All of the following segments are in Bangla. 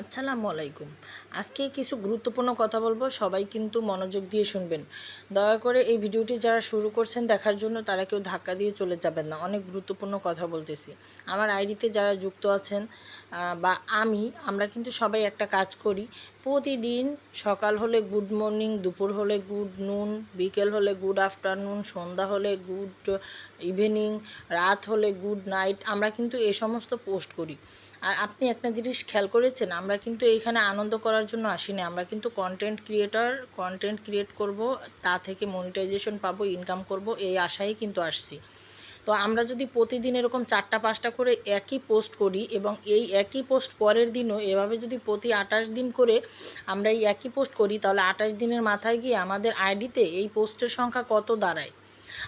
আসসালামু আলাইকুম। আজকে কিছু গুরুত্বপূর্ণ কথা বলব, সবাই কিন্তু মনোযোগ দিয়ে শুনবেন। দয়া করে এই ভিডিওটি যারা শুরু করছেন দেখার জন্য তারা কেউ ধাক্কা দিয়ে চলে যাবেন না, অনেক গুরুত্বপূর্ণ কথা বলতেছি। আমার আইডিতে যারা যুক্ত আছেন বা আমি, আমরা কিন্তু সবাই একটা কাজ করি, প্রতিদিন সকাল হলে গুড মর্নিং, দুপুর হলে গুড নুন, বিকেল হলে গুড আফটারনুন, সন্ধ্যা হলে গুড ইভিনিং, রাত হলে গুড নাইট, আমরা কিন্তু এ সমস্ত পোস্ট করি। আর আপনি একটা জিনিস খেয়াল করেছেন, আমরা কিন্তু এইখানে আনন্দ করার জন্য আসিনি। আমরা কিন্তু কন্টেন্ট ক্রিয়েটর কন্টেন্ট ক্রিয়েট করব, তা থেকে মনিটাইজেশন পাবো ইনকাম করব, এই আশায় কিন্তু আসছি। তো আমরা যদি প্রতিদিন এরকম চারটা, পাঁচটা করে একই পোস্ট করি এবং এই একই পোস্ট পরের দিনও এভাবে যদি প্রতি আঠাশ দিন করে আমরা এই একই পোস্ট করি, তাহলে আঠাশ দিনের মাথায় গিয়ে আমাদের আইডিতে এই পোস্টের সংখ্যা কত দাঁড়ায়?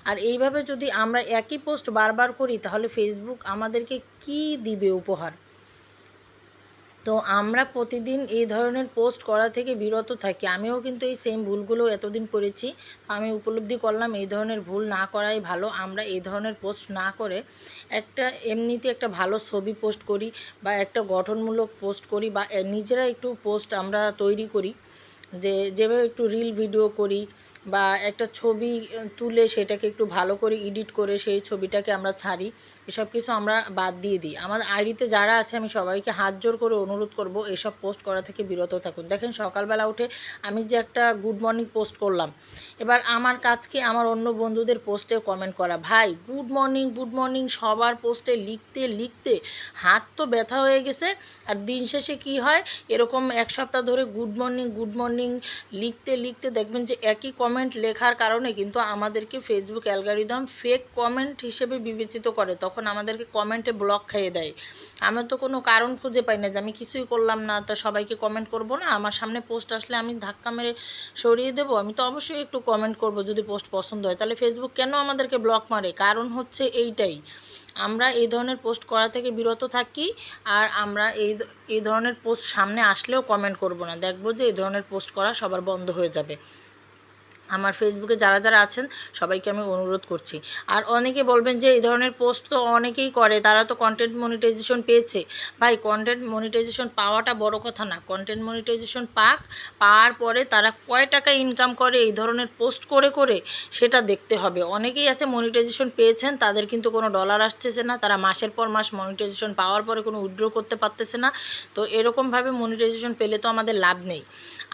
আর এইভাবে যদি আমরা একই পোস্ট বারবার করি, তাহলে ফেসবুক আমাদেরকে কি দিবে উপহার? তো আমরা প্রতিদিন এই ধরনের পোস্ট করা থেকে বিরত থাকি। আমিও কিন্তু এই সেম ভুলগুলো এতদিন করেছি। আমি উপলব্ধি করলাম এই ধরনের ভুল না করাই ভালো। আমরা এই ধরনের পোস্ট না করে একটা এমনিতে একটা ভালো ছবি পোস্ট করি বা একটা গঠনমূলক পোস্ট করি বা নিজেরা একটু পোস্ট আমরা তৈরি করি। যে, যেভাবে একটু রিল ভিডিও করি বা একটা ছবি তুলে সেটাকে একটু ভালো করে এডিট করে সেই ছবিটাকে আমরা ছাড়ি, এসব কিছু আমরা বাদ দিয়ে দিই। আমার আইডিতে যারা আছে, আমি সবাইকে হাত জোর করে অনুরোধ করব এসব পোস্ট করা থেকে বিরত থাকুন। দেখেন সকালবেলা উঠে আমি যে একটা গুড মর্নিং পোস্ট করলাম। এবার আমার কাজকে আমার অন্য বন্ধুদের পোস্টে কমেন্ট করা। ভাই গুড মর্নিং গুড মর্নিং সবার পোস্টে লিখতে লিখতে হাত তো ব্যথা হয়ে গেছে, আর দিন শেষে কি হয়? এরকম এক সপ্তাহ ধরে গুড মর্নিং গুড মর্নিং লিখতে লিখতে দেখবেন যে একই কমেন্ট লেখার কারণে কিন্তু আমাদেরকে ফেসবুক অ্যালগারিদম ফেক কমেন্ট হিসেবে বিবেচিত করে। তখন আমাদেরকে কমেন্টে ব্লক খাইয়ে দেয়। আমি তো কোনো কারণ খুঁজে পাই না যে আমি কিছুই করলাম না, তা সবাইকে কমেন্ট করব না। আমার সামনে পোস্ট আসলে আমি ধাক্কা মেরে সরিয়ে দেবো। আমি তো অবশ্যই একটু কমেন্ট করব যদি পোস্ট পছন্দ হয়। তাহলে ফেসবুক কেন আমাদেরকে ব্লক মারে? কারণ হচ্ছে এইটাই। আমরা এই ধরনের পোস্ট করা থেকে বিরত থাকি আর আমরা এই এই ধরনের পোস্ট সামনে আসলেও কমেন্ট করব না। দেখব যে এই ধরনের পোস্ট করা সবার বন্ধ হয়ে যাবে। আমার ফেসবুকে যারা যারা আছেন, সবাইকে আমি অনুরোধ করছি। আর অনেকে বলবেন যে, এই ধরনের পোস্ট তো অনেকেই করে, তারা তো কন্টেন্ট মনিটাইজেশন পেয়েছে। ভাই কন্টেন্ট মনিটাইজেশন পাওয়াটা বড় কথা না। কন্টেন্ট মনিটাইজেশন পাক, পাওয়ার পরে তারা কয় টাকা ইনকাম করে, এই ধরনের পোস্ট করে করে সেটা দেখতে হবে। অনেকেই আছে মনিটাইজেশন পেয়েছেন, তাদের কিন্তু কোনো ডলার আসতেছে না, তারা মাসের পর মাস মনিটাইজেশন পাওয়ার পরে কোনো উইথড্র করতে পারতেছে না। তো এরকমভাবে মনিটাইজেশন পেলে তো আমাদের লাভ নেই।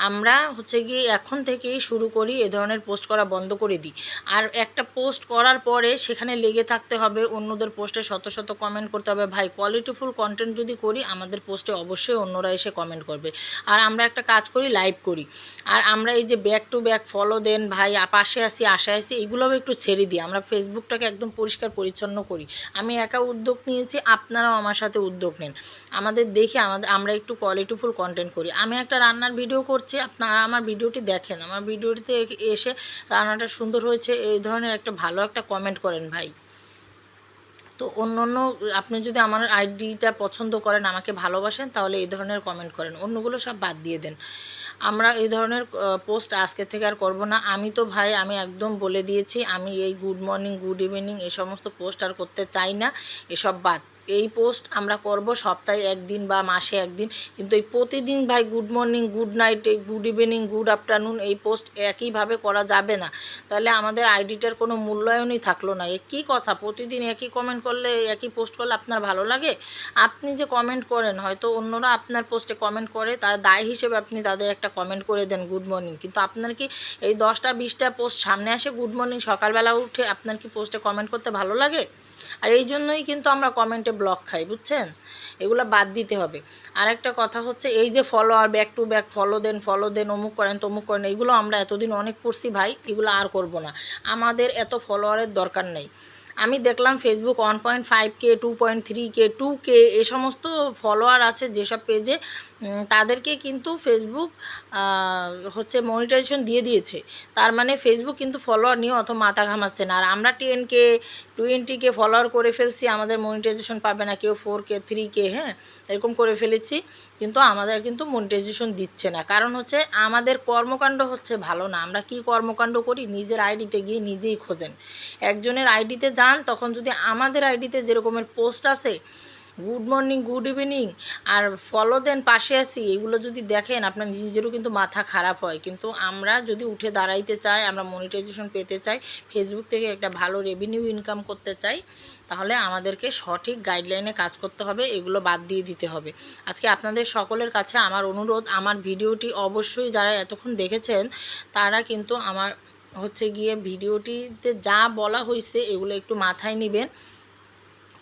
আমরা হচ্ছে গিয়ে এখন থেকেই শুরু করি এ ধরনের পোস্ট করা বন্ধ করে দিই। আর একটা পোস্ট করার পরে সেখানে লেগে থাকতে হবে, অন্যদের পোস্টে শত শত কমেন্ট করতে হবে। ভাই কোয়ালিটিফুল কন্টেন্ট যদি করি, আমাদের পোস্টে অবশ্যই অন্যরা এসে কমেন্ট করবে। আর আমরা একটা কাজ করি লাইভ করি। আর আমরা এই যে ব্যাক টু ব্যাক ফলো দেন, ভাই, পাশে আসি, আশায় আসি, এগুলোও একটু ছেড়ে দিই। আমরা ফেসবুকটাকে একদম পরিষ্কার পরিচ্ছন্ন করি। আমি একা উদ্যোগ নিয়েছি, আপনারাও আমার সাথে উদ্যোগ নেন। আমাদের দেখে আমাদের, আমরা একটু কোয়ালিটিফুল কন্টেন্ট করি। আমি একটা রান্নার ভিডিও করছি, আপনারা আমার ভিডিওটি দেখেন। আমার ভিডিওটিতে এসে রান্নাটা সুন্দর হয়েছে। এই ধরনের একটা ভালো একটা কমেন্ট করেন ভাই। তো অন্য অন্য আপনি যদি আমার আইডিটা পছন্দ করেন, আমাকে ভালোবাসেন, তাহলে এই ধরনের কমেন্ট করেন। অন্যগুলো সব বাদ দিয়ে দেন। আমরা এই ধরনের পোস্ট আজকে থেকে আর করব না। আমি তো ভাই, আমি একদম বলে দিয়েছি, আমি এই গুড মর্নিং গুড ইভিনিং এই সমস্ত পোস্ট আর করতে চাই না। এসব বাদ। এই পোস্ট আমরা করব সপ্তাহে একদিন বা মাসে একদিন। কিন্তু এই প্রতিদিন ভাই good morning good night good evening good afternoon এই পোস্ট একইভাবে করা যাবে না। তাহলে আমাদের আইডিটার কোনো মূল্যায়নই থাকল না। এ কী কথা, প্রতিদিন একই কমেন্ট করলে, একই পোস্ট করলে আপনার ভালো লাগে? আপনি যে কমেন্ট করেন, হয়তো অন্যরা আপনার পোস্টে কমেন্ট করে, তার দায় হিসেবে আপনি তাদের একটা কমেন্ট করে দেন গুড মর্নিং কিন্তু আপনার কি এই দশটা, বিশটা পোস্ট সামনে আসে গুড মর্নিং সকালবেলা উঠে আপনার কি পোস্টে কমেন্ট করতে ভালো লাগে? আর এই জন্যই কিন্তু আমরা কমেন্টে ব্লক খাই, বুঝছেন? এগুলো বাদ দিতে হবে। আর একটা কথা হচ্ছে, এই যে ফলো আর ব্যাক টু ব্যাক ফলো দেন ফলো দেন, অমুক করেন, তমুক করেন, এগুলো আমরা এতদিন অনেক করছি ভাই, এগুলো আর করব না। আমাদের এত ফলোয়ারের দরকার নেই। আমি দেখলাম Facebook one point five K two point three K two K এ সমস্ত ফলোয়ার আছে যেসব পেজে তাদেরকে কিন্তু ফেসবুক হচ্ছে মনিটাইজেশন দিয়ে দিয়েছে। তার মানে ফেসবুক কিন্তু ফলোয়ার নিয়ে অত মাথা ঘামাচ্ছে না। আর আমরা ten K twenty K follower করে ফেলছি, আমাদের মনিটাইজেশন পাবে না। কেউ ফোর কে থ্রি কে হ্যাঁ এরকম করে ফেলেছি। কিন্তু আমাদের কিন্তু মনিটাইজেশন দিচ্ছে না। কারণ হচ্ছে আমাদের কর্মকাণ্ড হচ্ছে ভালো না। আমরা কি কর্মকাণ্ড করি? নিজের আইডিতে গিয়ে নিজেই খোঁজেন। একজনের আইডিতে যান, তখন যদি আমাদের আইডিতে যেরকমের পোস্ট আছে গুড মর্নিং গুড ইভিনিং আর ফলো দেন পাশে আসি এগুলো যদি দেখেন আপনার নিজেরও কিন্তু মাথা খারাপ হয়। কিন্তু আমরা যদি উঠে দাঁড়াইতে চাই, আমরা মনিটাইজেশন পেতে চাই ফেসবুক থেকে একটা ভালো রেভিনিউ ইনকাম করতে চাই, তাহলে আমাদেরকে সঠিক গাইডলাইনে কাজ করতে হবে, এগুলো বাদ দিয়ে দিতে হবে। আজকে আপনাদের সকলের কাছে আমার অনুরোধ, আমার ভিডিওটি অবশ্যই যারা এতক্ষণ দেখেছেন, তারা কিন্তু আমার হচ্ছে গিয়ে ভিডিওটিতে যা বলা হয়েছে এগুলো একটু মাথায় নেবেন।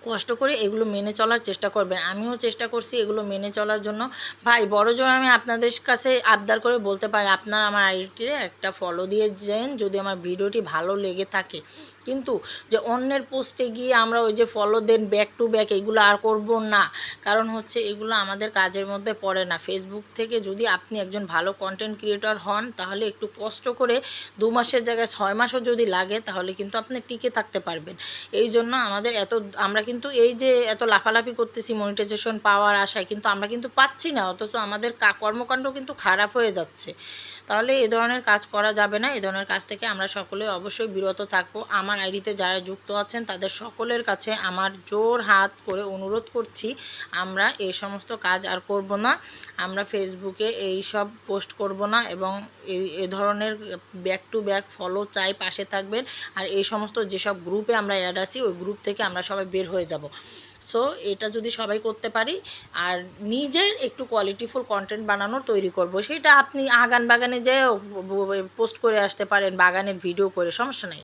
কষ্ট করে এগুলো মেনে চলার চেষ্টা করবেন আমিও চেষ্টা করছি এগুলো মেনে চলার জন্য। ভাই, বড় জোর আমি আপনাদের কাছে আবদার করে বলতে পারি, আপনার আমার আইডিতে একটা ফলো দিয়ে যেন যদি আমার ভিডিওটি ভালো লেগে থাকে। কিন্তু যে অন্যের পোস্টে গিয়ে আমরা ওই যে ফলো দেন ব্যাক টু ব্যাক এগুলো আর করব না। কারণ হচ্ছে এগুলো আমাদের কাজের মধ্যে পড়ে না। ফেসবুক থেকে যদি আপনি একজন ভালো কন্টেন্ট ক্রিয়েটর হন, তাহলে একটু কষ্ট করে দু মাসের জায়গায় ছয় মাসও যদি লাগে, তাহলে কিন্তু আপনি টিকে থাকতে পারবেন। এই জন্য আমাদের এত, আমরা কিন্তু এই যে এত লাফালাফি করতেছি মনিটাইজেশন পাওয়ার আশায়, কিন্তু আমরা কিন্তু পাচ্ছি না, অথচ আমাদের কর্মকাণ্ড কিন্তু খারাপ হয়ে যাচ্ছে। তাহলে এ ধরনের কাজ করা যাবে না, এ ধরনের কাজ থেকে আমরা সকলে অবশ্যই বিরত থাকব। আমার আইডিতে যারা যুক্ত আছেন, তাদের সকলের কাছে আমার জোর হাত করে অনুরোধ করছি, আমরা এই সমস্ত কাজ আর করব না। আমরা ফেসবুকে এই সব পোস্ট করব না এবং এই এ ধরনের ব্যাক টু ব্যাক ফলো চাই, পাশে থাকবেন। আর এই সমস্ত যেসব গ্রুপে আমরা অ্যাড আছি, ওই গ্রুপ থেকে আমরা সবাই বের হয়ে যাব। সো এটা যদি সবাই করতে পারি, আর নিজের একটু কোয়ালিটিফুল কন্টেন্ট বানানোর তৈরি করব, সেটা আপনি আগান বাগানে যেয়েও পোস্ট করে আসতে পারেন, বাগানের ভিডিও করে, সমস্যা নেই।